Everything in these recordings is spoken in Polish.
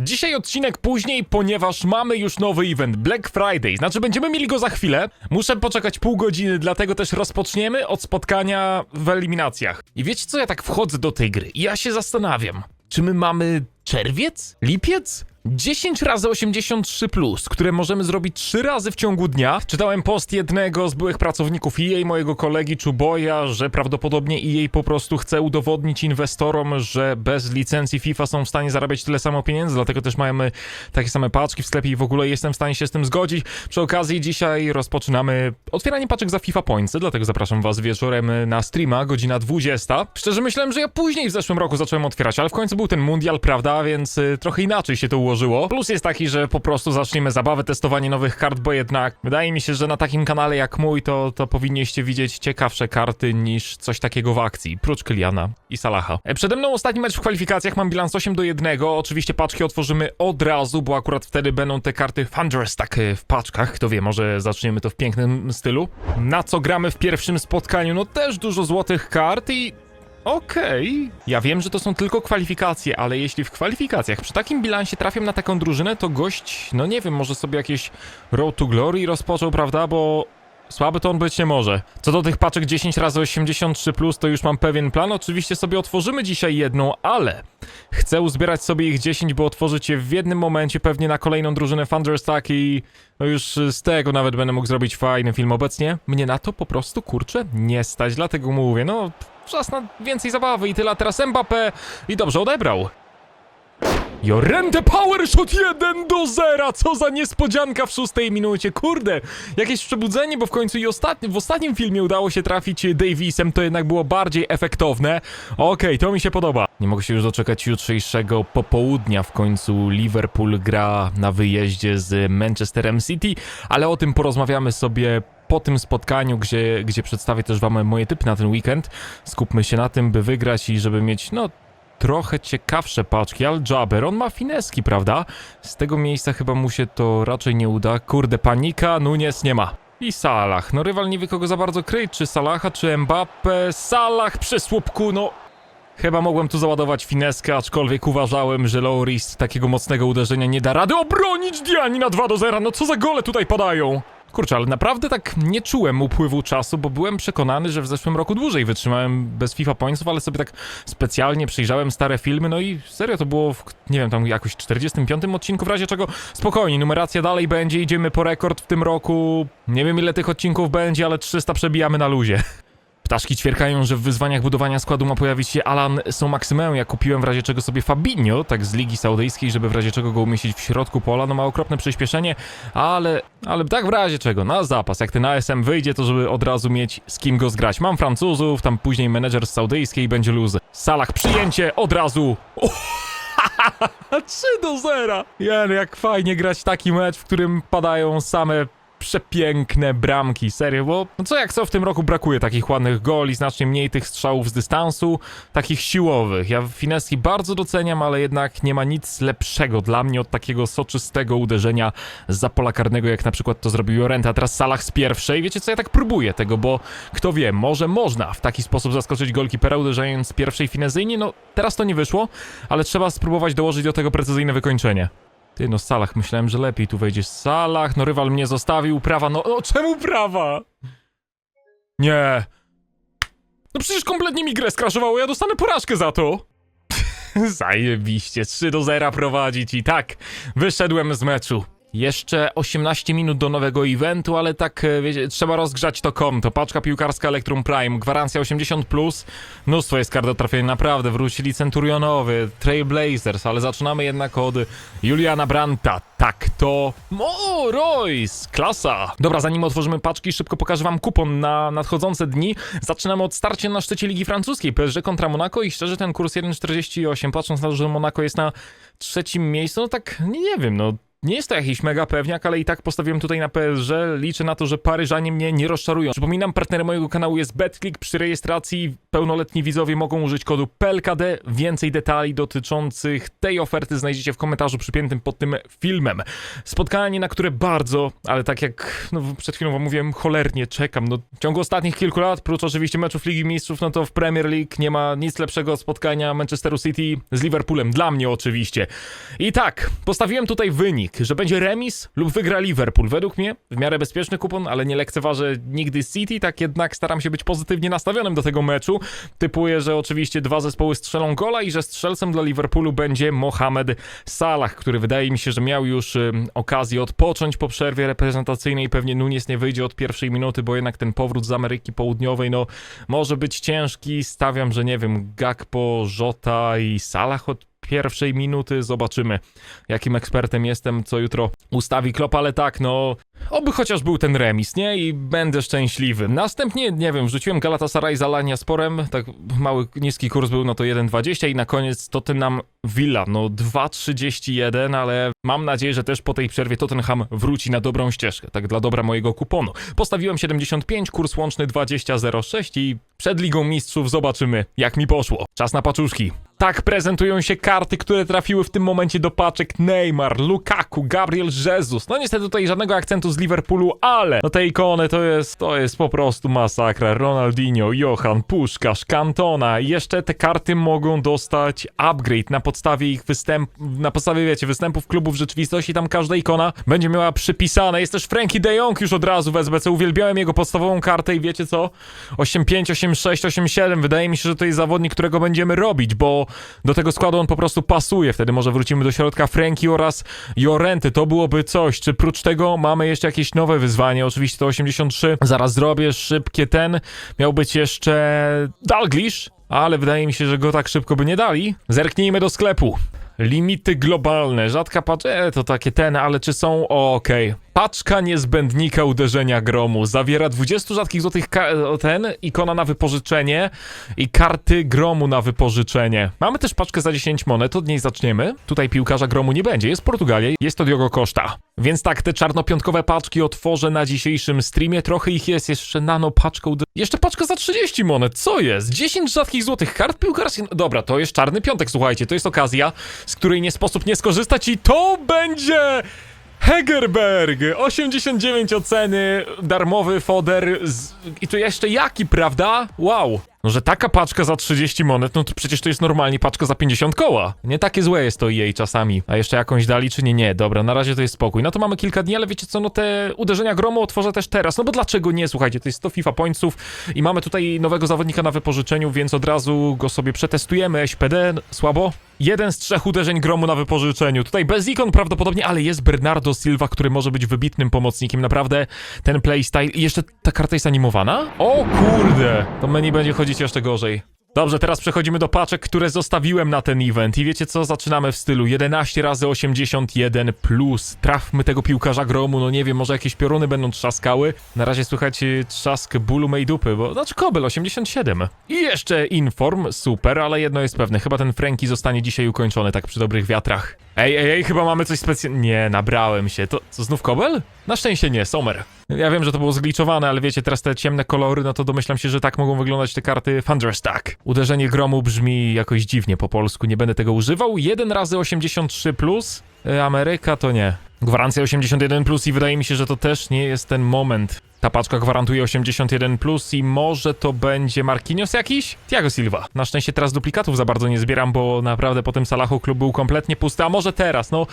Dzisiaj odcinek później, ponieważ mamy już nowy event Black Friday. Znaczy, będziemy mieli go za chwilę. Muszę poczekać pół godziny, dlatego też rozpoczniemy od spotkania w eliminacjach. I wiecie co, ja tak wchodzę do tej gry i ja się zastanawiam, czy my mamy czerwiec? Lipiec? 10 razy 83, plus, które możemy zrobić 3 razy w ciągu dnia. Czytałem post jednego z byłych pracowników EA, mojego kolegi Chuboya, że prawdopodobnie EA po prostu chce udowodnić inwestorom, że bez licencji FIFA są w stanie zarabiać tyle samo pieniędzy, dlatego też mamy takie same paczki w sklepie i w ogóle jestem w stanie się z tym zgodzić. Przy okazji dzisiaj rozpoczynamy otwieranie paczek za FIFA Pointsy, dlatego zapraszam was wieczorem na streama, godzina 20. Szczerze myślałem, że ja później w zeszłym roku zacząłem otwierać, ale w końcu był ten mundial, prawda, więc y, trochę inaczej się to ułożyło. Plus jest taki, że po prostu zaczniemy zabawę, testowanie nowych kart, bo jednak wydaje mi się, że na takim kanale jak mój to, to powinniście widzieć ciekawsze karty niż coś takiego w akcji, prócz Kyliana i Salaha. E, Przede mną ostatni mecz w kwalifikacjach, mam bilans 8 do 1, oczywiście paczki otworzymy od razu, bo akurat wtedy będą te karty Thunderous tak e, w paczkach, kto wie, może zaczniemy to w pięknym stylu. Na co gramy w pierwszym spotkaniu? No też dużo złotych kart i Okej. Ja wiem, że to są tylko kwalifikacje, ale jeśli w kwalifikacjach przy takim bilansie trafiam na taką drużynę, to gość, no nie wiem, może sobie jakieś Road to Glory rozpoczął, prawda? Bo słaby to on być nie może. Co do tych paczek 10 razy 83 plus, to już mam pewien plan. Oczywiście sobie otworzymy dzisiaj jedną, ale chcę uzbierać sobie ich 10, bo otworzyć je w jednym momencie, pewnie na kolejną drużynę Thunderstack i no już z tego nawet będę mógł zrobić fajny film. Obecnie mnie na to po prostu, kurczę, nie stać, dlatego mówię, no czas na więcej zabawy i tyle, teraz Mbappé i dobrze odebrał. Jorente Power Shot 1 do 0! Co za niespodzianka w szóstej minucie, kurde! Jakieś przebudzenie, bo w końcu i ostatni, w ostatnim filmie udało się trafić Davisem, to jednak było bardziej efektowne. Okej, to mi się podoba. Nie mogę się już doczekać jutrzejszego popołudnia, w końcu Liverpool gra na wyjeździe z Manchesterem City, ale o tym porozmawiamy sobie po tym spotkaniu, gdzie, gdzie przedstawię też wam moje typy na ten weekend. Skupmy się na tym, by wygrać i żeby mieć, no, trochę ciekawsze paczki, ale Jabber, on ma fineski, prawda? Z tego miejsca chyba mu się to raczej nie uda. Kurde, panika, Nunes nie ma. I Salah, no rywal nie wie kogo za bardzo kryć, czy Salaha, czy Mbappe. Salah przy słupku, no... Chyba mogłem tu załadować fineskę, aczkolwiek uważałem, że Loris takiego mocnego uderzenia nie da rady obronić Diani na 2 do 0. No co za gole tutaj padają? Kurczę, ale naprawdę tak nie czułem upływu czasu, bo byłem przekonany, że w zeszłym roku dłużej wytrzymałem bez FIFA Pointsów, ale sobie tak specjalnie przejrzałem stare filmy, no i serio to było w, nie wiem, tam jakoś 45 odcinku, w razie czego spokojnie, numeracja dalej będzie, idziemy po rekord w tym roku. Nie wiem ile tych odcinków będzie, ale 300 przebijamy na luzie. Ptaszki ćwierkają, że w wyzwaniach budowania składu ma pojawić się Alan Somaxymę. Ja kupiłem w razie czego sobie Fabinho, tak z Ligi Saudyjskiej, żeby w razie czego go umieścić w środku pola. No ma okropne przyspieszenie, ale, ale tak w razie czego, na zapas. Jak ten ASM wyjdzie, to żeby od razu mieć z kim go zgrać. Mam Francuzów, tam później menedżer z Saudyjskiej będzie luz. Salah przyjęcie od razu. O! 3 do 0! Jen, jak fajnie grać taki mecz, w którym padają same przepiękne bramki, serio, bo no co jak co w tym roku brakuje takich ładnych goli, znacznie mniej tych strzałów z dystansu, takich siłowych. Ja fineski bardzo doceniam, ale jednak nie ma nic lepszego dla mnie od takiego soczystego uderzenia za pola karnego, jak na przykład to zrobił Jorenta, teraz Salah z pierwszej. Wiecie co, ja tak próbuję tego, bo kto wie, może można w taki sposób zaskoczyć golkipera uderzając z pierwszej finezyjnie, no teraz to nie wyszło, ale trzeba spróbować dołożyć do tego precyzyjne wykończenie. Ty no Salah, myślałem, że lepiej tu wejdzie Salah, no rywal mnie zostawił, prawa, no, no czemu prawa? Nie. No przecież kompletnie mi grę skraszowało, ja dostanę porażkę za to. Zajebiście, 3 do 0 prowadzić i tak, wyszedłem z meczu. Jeszcze 18 minut do nowego eventu, ale tak, e, wiecie, trzeba rozgrzać to konto. Paczka piłkarska Electrum Prime, gwarancja 80+, plus. mnóstwo jest kart do trafienia, naprawdę. Wrócili Centurionowy, Trailblazers, ale zaczynamy jednak od Juliana Branta. Tak, to... O, Royce, klasa! Dobra, zanim otworzymy paczki, szybko pokażę wam kupon na nadchodzące dni. Zaczynamy od starcia na szczycie Ligi Francuskiej, PSG kontra Monaco i szczerze ten kurs 1,48, patrząc na to, że Monaco jest na trzecim miejscu, no tak, nie, nie wiem, no nie jest to jakiś mega pewniak, ale i tak postawiłem tutaj na PSG. Liczę na to, że Paryżanie mnie nie rozczarują. Przypominam, partnerem mojego kanału jest BetClick. Przy rejestracji pełnoletni widzowie mogą użyć kodu PLKD. Więcej detali dotyczących tej oferty znajdziecie w komentarzu przypiętym pod tym filmem. Spotkanie, na które bardzo, ale tak jak no, przed chwilą wam mówiłem, cholernie czekam. No, w ciągu ostatnich kilku lat, prócz oczywiście meczów Ligi Mistrzów, no to w Premier League nie ma nic lepszego spotkania Manchesteru City z Liverpoolem. Dla mnie oczywiście. I tak, postawiłem tutaj wynik, że będzie remis lub wygra Liverpool. Według mnie w miarę bezpieczny kupon, ale nie lekceważę nigdy City, tak jednak staram się być pozytywnie nastawionym do tego meczu. Typuję, że oczywiście dwa zespoły strzelą gola i że strzelcem dla Liverpoolu będzie Mohamed Salah, który wydaje mi się, że miał już okazję odpocząć po przerwie reprezentacyjnej. Pewnie Nunes nie wyjdzie od pierwszej minuty, bo jednak ten powrót z Ameryki Południowej, no może być ciężki. Stawiam, że nie wiem, Gakpo, Jota i Salah od pierwszej minuty. Zobaczymy, jakim ekspertem jestem, co jutro ustawi Klopp, ale tak, no, oby chociaż był ten remis, nie? I będę szczęśliwy. Następnie, nie wiem, wrzuciłem Galatasaray z Alania Sporem, tak mały, niski kurs był, no to 1,20 i na koniec Tottenham Villa, no 2,31, ale mam nadzieję, że też po tej przerwie Tottenham wróci na dobrą ścieżkę, tak dla dobra mojego kuponu. Postawiłem 75, kurs łączny 20,06 i przed Ligą Mistrzów zobaczymy, jak mi poszło. Czas na paczuszki. Tak prezentują się karty, które trafiły w tym momencie do paczek Neymar, Lukaku, Gabriel Jesus. No niestety tutaj żadnego akcentu z Liverpoolu, ale no te ikony to jest, to jest po prostu masakra. Ronaldinho, Johan, Puszkarz, Cantona jeszcze te karty mogą dostać upgrade na podstawie ich występ, na podstawie wiecie, występów klubów w rzeczywistości. Tam każda ikona będzie miała przypisane. Jest też Frankie de Jong już od razu w SBC. Uwielbiałem jego podstawową kartę i wiecie co? 8-5, 8-6, 8-7. Wydaje mi się, że to jest zawodnik, którego będziemy robić, bo do tego składu on po prostu pasuje. Wtedy może wrócimy do środka Franki oraz Jorenty. To byłoby coś. Czy prócz tego mamy jeszcze jakieś nowe wyzwanie? Oczywiście to 83. Zaraz zrobię szybkie ten. Miał być jeszcze Dalglish, ale wydaje mi się, że go tak szybko by nie dali. Zerknijmy do sklepu. Limity globalne, rzadka paczka, e, to takie ten, ale czy są? Okej. Paczka niezbędnika uderzenia gromu zawiera 20 rzadkich złotych ten, ikona na wypożyczenie i karty gromu na wypożyczenie. Mamy też paczkę za 10 monet, od niej zaczniemy. Tutaj piłkarza gromu nie będzie, jest Portugalia, jest to Diogo Costa. Więc tak, te czarnopiątkowe paczki otworzę na dzisiejszym streamie, trochę ich jest, jeszcze nano paczka ude- Jeszcze paczka za 30 monet, co jest? 10 rzadkich złotych kart piłkarskich? No Dobra, to jest czarny piątek, słuchajcie, to jest okazja, z której nie sposób nie skorzystać i to będzie... Hegerberg! 89 oceny, darmowy foder z... i to jeszcze jaki, prawda? Wow! No, że taka paczka za 30 monet, no to przecież to jest normalnie paczka za 50 koła. Nie takie złe jest to jej czasami. A jeszcze jakąś dali, czy nie? Nie, dobra, na razie to jest spokój. No to mamy kilka dni, ale wiecie co, no te uderzenia gromu otworzę też teraz. No bo dlaczego nie? Słuchajcie, to jest 100 FIFA pointsów i mamy tutaj nowego zawodnika na wypożyczeniu, więc od razu go sobie przetestujemy. SPD, słabo? Jeden z trzech uderzeń gromu na wypożyczeniu. Tutaj bez ikon prawdopodobnie, ale jest Bernardo Silva, który może być wybitnym pomocnikiem. Naprawdę ten playstyle. I jeszcze ta karta jest animowana? O kurde! To menu będzie chodzić jeszcze gorzej. Dobrze, teraz przechodzimy do paczek, które zostawiłem na ten event. I wiecie co? Zaczynamy w stylu 11 razy 81 plus. Trafmy tego piłkarza gromu, no nie wiem, może jakieś pioruny będą trzaskały. Na razie słychać y, trzask bólu mej dupy, bo znaczy kobel 87. I jeszcze inform, super, ale jedno jest pewne, chyba ten Franki zostanie dzisiaj ukończony tak przy dobrych wiatrach. Ej, ej, ej, chyba mamy coś specjalnego. Nie, nabrałem się. To co, znów kobel? Na szczęście nie, Sommer. Ja wiem, że to było zgliczowane, ale wiecie, teraz te ciemne kolory, no to domyślam się, że tak mogą wyglądać te karty Thunderstack. Uderzenie gromu brzmi jakoś dziwnie po polsku, nie będę tego używał. 1 razy 83 plus, Ameryka to nie. Gwarancja 81 plus i wydaje mi się, że to też nie jest ten moment. Ta paczka gwarantuje 81 plus i może to będzie Marquinhos jakiś? Thiago Silva. Na szczęście teraz duplikatów za bardzo nie zbieram, bo naprawdę po tym Salachu klub był kompletnie pusty, a może teraz, no...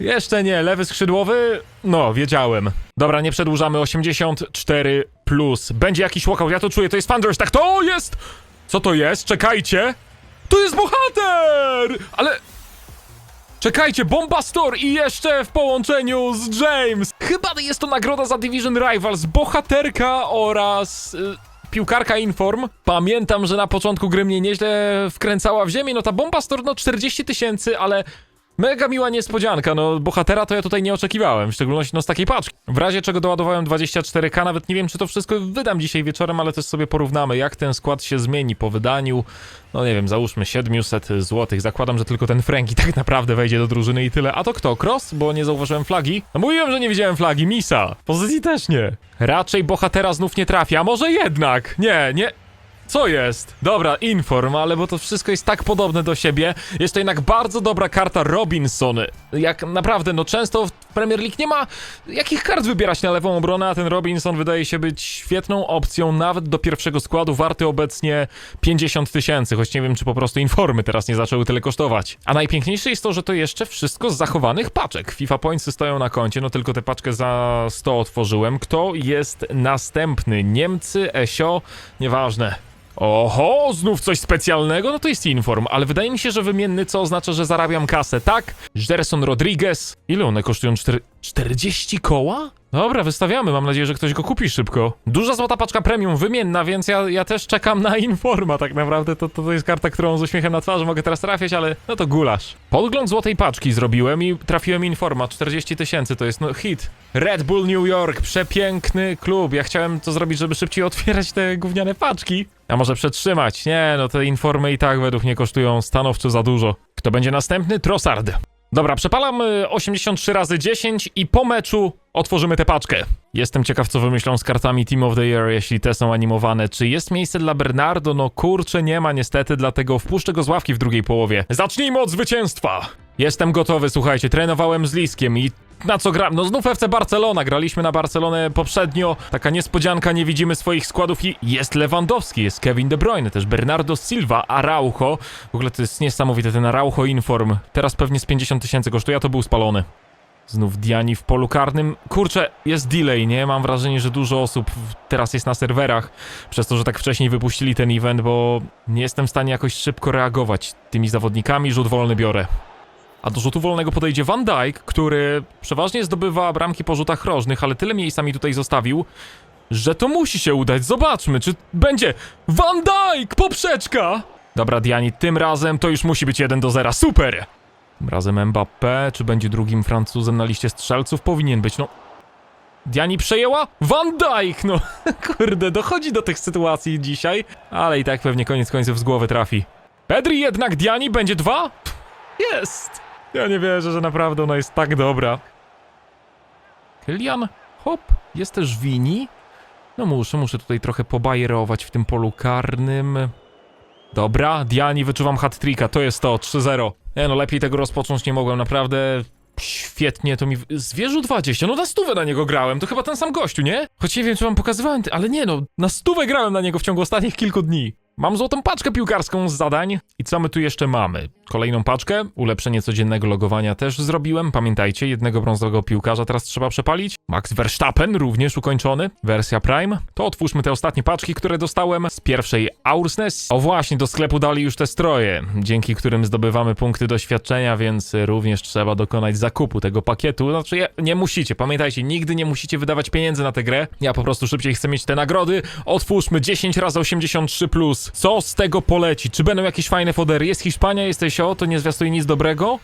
Jeszcze nie, lewy skrzydłowy? No, wiedziałem. Dobra, nie przedłużamy, 84 plus. Będzie jakiś walkout, ja to czuję, to jest Thunderstack, to jest! Co to jest? Czekajcie! To jest bohater! Ale... Czekajcie, Bomba Store i jeszcze w połączeniu z James! Chyba jest to nagroda za Division Rivals, bohaterka oraz... Y Piłkarka Inform. Pamiętam, że na początku gry mnie nieźle wkręcała w ziemię. No ta bomba store, no 40 tysięcy, ale Mega miła niespodzianka, no bohatera to ja tutaj nie oczekiwałem, w szczególności no z takiej paczki. W razie czego doładowałem 24k, nawet nie wiem czy to wszystko wydam dzisiaj wieczorem, ale też sobie porównamy jak ten skład się zmieni po wydaniu, no nie wiem, załóżmy 700 zł. Zakładam, że tylko ten Franki tak naprawdę wejdzie do drużyny i tyle. A to kto? Cross? Bo nie zauważyłem flagi. No mówiłem, że nie widziałem flagi, Misa. Pozycji też nie. Raczej bohatera znów nie trafi, a może jednak? Nie, nie, co jest? Dobra, inform, ale bo to wszystko jest tak podobne do siebie. Jest to jednak bardzo dobra karta Robinson. Jak naprawdę, no często w Premier League nie ma jakich kart wybierać na lewą obronę, a ten Robinson wydaje się być świetną opcją nawet do pierwszego składu, warty obecnie 50 tysięcy, choć nie wiem, czy po prostu informy teraz nie zaczęły tyle kosztować. A najpiękniejsze jest to, że to jeszcze wszystko z zachowanych paczek. FIFA Pointsy stoją na koncie, no tylko tę paczkę za 100 otworzyłem. Kto jest następny? Niemcy, Esio? Nieważne. Oho, znów coś specjalnego? No to jest inform, ale wydaje mi się, że wymienny, co oznacza, że zarabiam kasę, tak? Gerson Rodriguez. Ile one kosztują? Czter 40 koła? Dobra, wystawiamy, mam nadzieję, że ktoś go kupi szybko. Duża złota paczka premium, wymienna, więc ja, ja też czekam na informa, tak naprawdę to, to, to jest karta, którą z uśmiechem na twarzy mogę teraz trafiać, ale no to gulasz. Podgląd złotej paczki zrobiłem i trafiłem informa, 40 tysięcy, to jest no hit. Red Bull New York, przepiękny klub, ja chciałem to zrobić, żeby szybciej otwierać te gówniane paczki. A może przetrzymać? Nie, no te informy i tak według mnie kosztują stanowczo za dużo. Kto będzie następny? Trossard. Dobra, przepalam y, 83 razy 10 i po meczu otworzymy tę paczkę. Jestem ciekaw, co wymyślą z kartami Team of the Year, jeśli te są animowane. Czy jest miejsce dla Bernardo? No kurczę, nie ma niestety, dlatego wpuszczę go z ławki w drugiej połowie. Zacznijmy od zwycięstwa! Jestem gotowy, słuchajcie, trenowałem z Liskiem i na co gram? No znów FC Barcelona, graliśmy na Barcelonę poprzednio, taka niespodzianka, nie widzimy swoich składów i jest Lewandowski, jest Kevin De Bruyne, też Bernardo Silva, Araujo, w ogóle to jest niesamowite, ten Araujo Inform, teraz pewnie z 50 tysięcy kosztuje, a to był spalony. Znów Diani w polu karnym. Kurczę, jest delay, nie? Mam wrażenie, że dużo osób teraz jest na serwerach, przez to, że tak wcześniej wypuścili ten event, bo nie jestem w stanie jakoś szybko reagować tymi zawodnikami. Rzut wolny biorę. A do rzutu wolnego podejdzie Van Dijk, który przeważnie zdobywa bramki po rzutach rożnych, ale tyle miejsca mi tutaj zostawił, że to musi się udać. Zobaczmy, czy będzie Van Dijk, poprzeczka! Dobra, Diani, tym razem to już musi być 1 do 0. Super! Tym razem Mbappé, czy będzie drugim Francuzem na liście strzelców? Powinien być, no. Diani przejęła? Van Dijk, no. Kurde, dochodzi do tych sytuacji dzisiaj, ale i tak pewnie koniec końców z głowy trafi. Pedri jednak Diani będzie dwa? Jest! Ja nie wierzę, że naprawdę ona jest tak dobra. Kylian, hop, jest też Wini. No muszę, muszę tutaj trochę pobajerować w tym polu karnym. Dobra, Diani, wyczuwam hat-tricka, to jest to, 3-0. Nie no, lepiej tego rozpocząć nie mogłem, naprawdę świetnie to mi... Zwierzu 20, no na stówę na niego grałem, to chyba ten sam gościu, nie? Choć nie wiem, czy wam pokazywałem, ale nie no, na stówę grałem na niego w ciągu ostatnich kilku dni. Mam złotą paczkę piłkarską z zadań. I co my tu jeszcze mamy? Kolejną paczkę, ulepszenie codziennego logowania też zrobiłem. Pamiętajcie, jednego brązowego piłkarza teraz trzeba przepalić. Max Verstappen również ukończony, wersja Prime. To otwórzmy te ostatnie paczki, które dostałem z pierwszej Aursnes. O właśnie, do sklepu dali już te stroje, dzięki którym zdobywamy punkty doświadczenia, więc również trzeba dokonać zakupu tego pakietu. Znaczy, nie musicie, pamiętajcie, nigdy nie musicie wydawać pieniędzy na tę grę. Ja po prostu szybciej chcę mieć te nagrody. Otwórzmy 10 razy 83+. Plus. Co z tego poleci? Czy będą jakieś fajne fodery? Jest Hiszpania, jesteś o, to nie zwiastuje nic dobrego?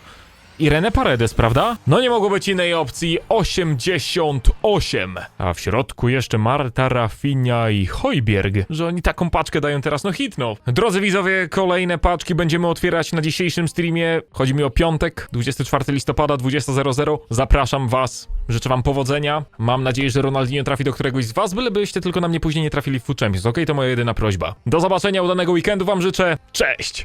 Irene Paredes, prawda? No nie mogło być innej opcji. 88. A w środku jeszcze Marta, Rafinha i Hojbjerg. Że oni taką paczkę dają teraz, no hitno. Drodzy widzowie, kolejne paczki będziemy otwierać na dzisiejszym streamie. Chodzi mi o piątek, 24 listopada, 20.00. Zapraszam was. Życzę wam powodzenia. Mam nadzieję, że Ronaldinho trafi do któregoś z was, bylebyście tylko na mnie później nie trafili w Food Champions, okej? To moja jedyna prośba. Do zobaczenia, udanego weekendu wam życzę. Cześć!